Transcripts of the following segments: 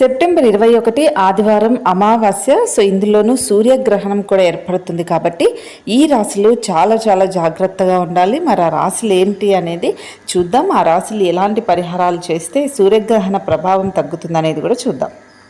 September ఇరవై ఒకటి ఆదివారం అమావాస్య సో ఇందులోనూ సూర్యగ్రహణం కూడా ఏర్పడుతుంది కాబట్టి ఈ రాశులు చాలా చాలా జాగ్రత్తగా ఉండాలి. మరి ఆ రాశులు ఏంటి అనేది చూద్దాం. ఆ రాశులు ఎలాంటి పరిహారాలు చేస్తే సూర్యగ్రహణ ప్రభావం తగ్గుతుంది అనేది కూడా చూద్దాం.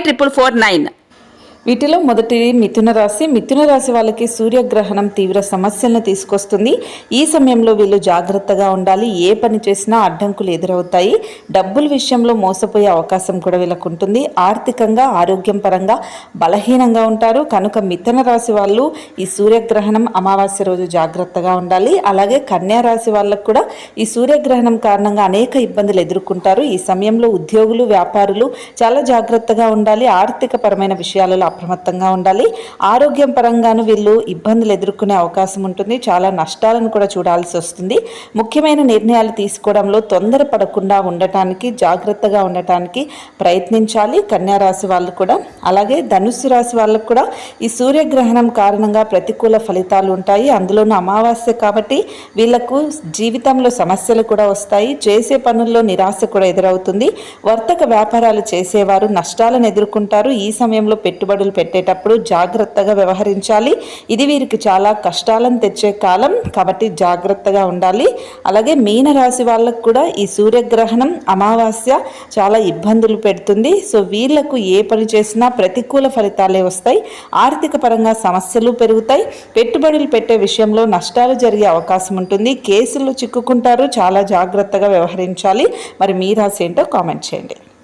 triple four nine వీటిలో మొదటిది మిథున రాశి. మిథున రాశి వాళ్ళకి సూర్యగ్రహణం తీవ్ర సమస్యలను తీసుకొస్తుంది. ఈ సమయంలో వీళ్ళు జాగ్రత్తగా ఉండాలి. ఏ పని చేసినా అడ్డంకులు ఎదురవుతాయి. డబ్బుల విషయంలో మోసపోయే అవకాశం కూడా వీళ్ళకు ఉంటుంది. ఆర్థికంగా ఆరోగ్యం పరంగా బలహీనంగా ఉంటారు. కనుక మిథున రాశి వాళ్ళు ఈ సూర్యగ్రహణం అమావాస్య రోజు జాగ్రత్తగా ఉండాలి. అలాగే కన్యా రాశి వాళ్ళకు కూడా ఈ సూర్యగ్రహణం కారణంగా అనేక ఇబ్బందులు ఎదుర్కొంటారు. ఈ సమయంలో ఉద్యోగులు వ్యాపారులు చాలా జాగ్రత్తగా ఉండాలి. ఆర్థిక పరమైన విషయాలలో అప్రమత్తంగా ఉండాలి. ఆరోగ్యం పరంగాను వీళ్ళు ఇబ్బందులు ఎదుర్కొనే అవకాశం ఉంటుంది. చాలా నష్టాలను కూడా చూడాల్సి వస్తుంది. ముఖ్యమైన నిర్ణయాలు తీసుకోవడంలో తొందర పడకుండా ఉండటానికి జాగ్రత్తగా ఉండటానికి ప్రయత్నించాలి. కన్యారాశి వాళ్ళు కూడా. అలాగే ధనుస్సు రాశి వాళ్ళకు కూడా ఈ సూర్యగ్రహణం కారణంగా ప్రతికూల ఫలితాలు ఉంటాయి. అందులోనూ అమావాస్య కాబట్టి వీళ్ళకు జీవితంలో సమస్యలు కూడా వస్తాయి. చేసే పనుల్లో నిరాశ కూడా ఎదురవుతుంది. వర్తక వ్యాపారాలు చేసేవారు నష్టాలను ఎదుర్కొంటారు. ఈ సమయంలో పెట్టుబడి పెట్టుబడులు పెట్టేటప్పుడు జాగ్రత్తగా వ్యవహరించాలి. ఇది వీరికి చాలా కష్టాలను తెచ్చే కాలం కాబట్టి జాగ్రత్తగా ఉండాలి. అలాగే మీనరాశి వాళ్ళకు కూడా ఈ సూర్యగ్రహణం అమావాస్య చాలా ఇబ్బందులు పెడుతుంది. సో వీళ్ళకు ఏ పని చేసినా ప్రతికూల ఫలితాలే వస్తాయి. ఆర్థిక పరంగా సమస్యలు పెరుగుతాయి. పెట్టుబడులు పెట్టే విషయంలో నష్టాలు జరిగే అవకాశం ఉంటుంది. కేసులు చిక్కుకుంటారు. చాలా జాగ్రత్తగా వ్యవహరించాలి. మరి మీ రాశి ఏంటో కామెంట్ చేయండి.